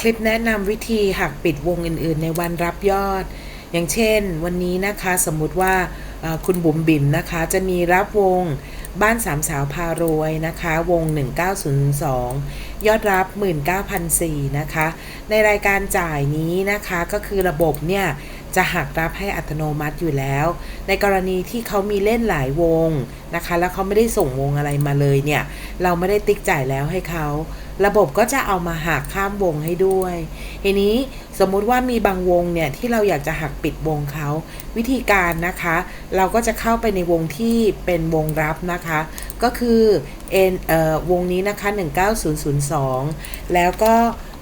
คลิปแนะนำวิธีหักปิดวงอื่นๆ ในวันรับยอด อย่างเช่น วันนี้นะคะสมมุติว่าคุณบุ๋มบิ๋มนะคะจะมีรับวงบ้านสามสาวพารวยนะคะ วง 1902 ยอดรับ 19,004นะคะ ในรายการจ่ายนี้นะคะก็คือระบบเนี่ย จะหักรับให้อัตโนมัติอยู่แล้ว ในกรณีที่เขามีเล่นหลายวงนะคะ แล้วเขาไม่ได้ส่งวงอะไรมาเลยเนี่ย เราไม่ได้ติ๊กจ่ายแล้วให้เขา ระบบก็จะเอามาหักข้ามวงให้ด้วย ทีนี้สมมุติว่ามีบางวงเนี่ยที่เราอยากจะหักปิดวงเขา วิธีการนะคะ เราก็จะเข้าไปในวงที่เป็นวงรับนะคะ ก็คือเอ็นเอ่อวงนี้นะคะ 19002 แล้วก็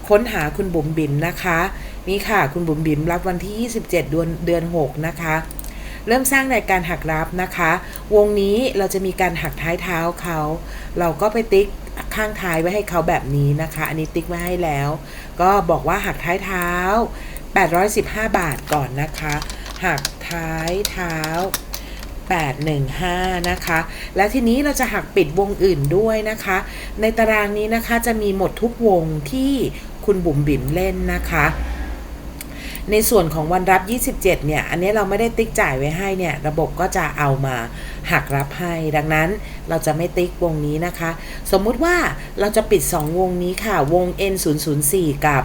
ค้นหาคุณบุ๋มบิ๋มนะคะ นี่ค่ะคุณบุ๋มบิ๋มรับวันที่ 27 เดือนเดือน 6 นะคะเริ่มสร้างในการหักรับนะคะ วงนี้เราจะมีการหักท้ายเท้าเขา เราก็ไปติ๊ก ข้างท้ายไว้ให้เขาแบบนี้นะคะ อันนี้ติ๊กไว้ให้แล้ว ก็บอกว่าหักท้ายเท้า 815 บาทก่อนนะคะ หักท้ายเท้า 815 นะคะ และทีนี้เราจะหักปิดวงอื่นด้วยนะคะ ในตารางนี้นะคะจะมีหมดทุกวงที่คุณบุ๋มบิ๋มเล่นนะคะ ในส่วนของวันรับ 27 เนี่ย อันนี้เราไม่ได้ติ๊กจ่ายไว้ให้เนี่ย ระบบก็จะเอามาหักรับให้ ดังนั้นเราจะไม่ติ๊กวงนี้นะคะ สมมุติว่าเราจะปิด 2 วงนี้ค่ะ วง N004 กับ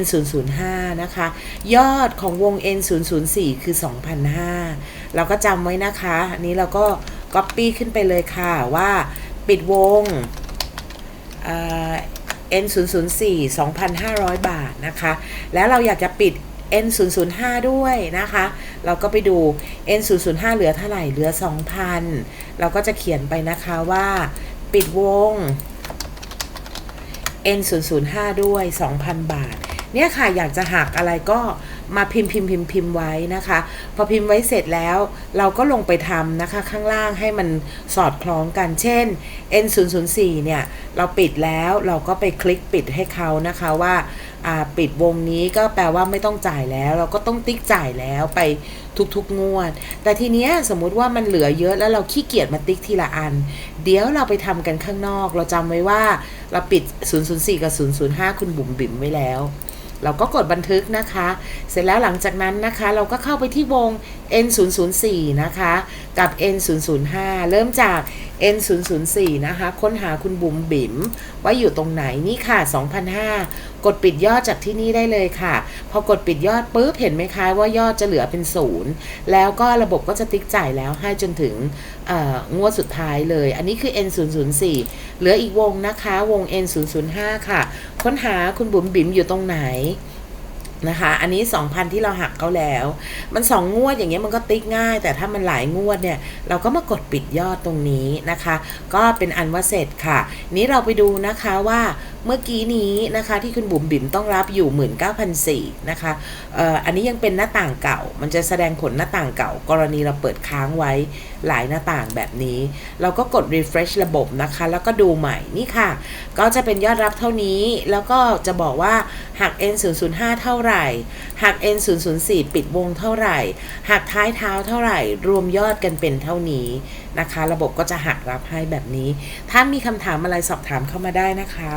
N005 นะคะ ยอดของวง N004 คือ 2,005เราก็จำไว้นะคะ อันนี้เราก็ Copy ขึ้นไปเลยค่ะว่าปิดวงเอ่อ N004 2,500 บาทนะคะ แล้วเราอยากจะปิด N005 ด้วยนะคะ เราก็ไปดู N005 เหลือเท่าไหร่เหลือ 2,000 เราก็จะเขียนไปนะคะว่าปิดวง N005 ด้วย 2,000 บาท เนี่ยค่ะอยากจะหักอะไรก็มาพิมพ์พิมพ์พิมพ์พิมพ์ไว้นะคะ พอพิมพ์ไว้เสร็จแล้ว เราก็ลงไปทำนะคะ ข้างล่างให้มันสอดคล้องกันเช่น N004 เนี่ย เราปิดแล้วเราก็ไปคลิกปิดให้เขานะคะว่าอ่า ปิดวงนี้ก็แปลว่าไม่ต้องจ่ายแล้ว เราก็ต้องติ๊กจ่ายแล้วไปทุกๆงวด แต่ทีเนี้ยสมมุติว่ามันเหลือเยอะแล้วเราขี้เกียจมาติ๊กทีละอัน เดี๋ยวเราไปทำกันข้างนอก เราจำไว้ว่าเราปิด 004 กับ 005 คุณบุ๋มบิ๋มไว้แล้ว เราก็กดบันทึกนะคะ เสร็จแล้วหลังจากนั้นนะคะ เราก็เข้าไปที่วง N004 นะคะ กับ N005 เริ่มจาก N004 นะคะ ค้นหาคุณบุ๋มบิ๋มว่าอยู่ตรงไหนนี่ค่ะ 2,005กดปิดยอดจากที่นี่ได้เลยค่ะ พอกดปิดยอดปุ๊บเห็นไหมคะว่ายอดจะเหลือเป็นศูนย์แล้วก็ระบบก็จะติ๊กจ่ายแล้วให้จนถึงงวดสุดท้ายเลย อันนี้คือ N004 เหลืออีกวงนะคะ วง N005 ค่ะ ค้นหาคุณบุ๋มบิ๋มอยู่ตรงไหน นะคะ อันนี้ 2,000 ที่เราหักเขาแล้ว มัน 2 งวดอย่างเงี้ยมันก็ติ๊กง่าย แต่ถ้ามันหลายงวดเนี่ย เราก็มากดปิดยอดตรงนี้นะคะ ก็เป็นอันว่าเสร็จค่ะ นี้เราไปดูนะคะว่า เมื่อกี้นี้นะคะที่คุณบุ๋มบิ๋มต้องรับอยู่ 19,400นะคะอันนี้ยังเป็นหน้าต่างเก่า มันจะแสดงผลหน้าต่างเก่า กรณีเราเปิดค้างไว้หลายหน้าต่างแบบนี้ เราก็กด refresh ระบบนะคะ แล้วก็ดูใหม่นี่ค่ะ ก็จะเป็นยอดรับเท่านี้ แล้วก็จะบอกว่าหัก N005 เท่าไหร่หัก N004 ปิดวงเท่าไหร่หักท้ายเท้าเท่าไหร่ รวมยอดกันเป็นเท่านี้นะคะ ระบบก็จะหักรับให้แบบนี้ ถ้ามีคำถามอะไรสอบถามเข้ามาได้นะคะ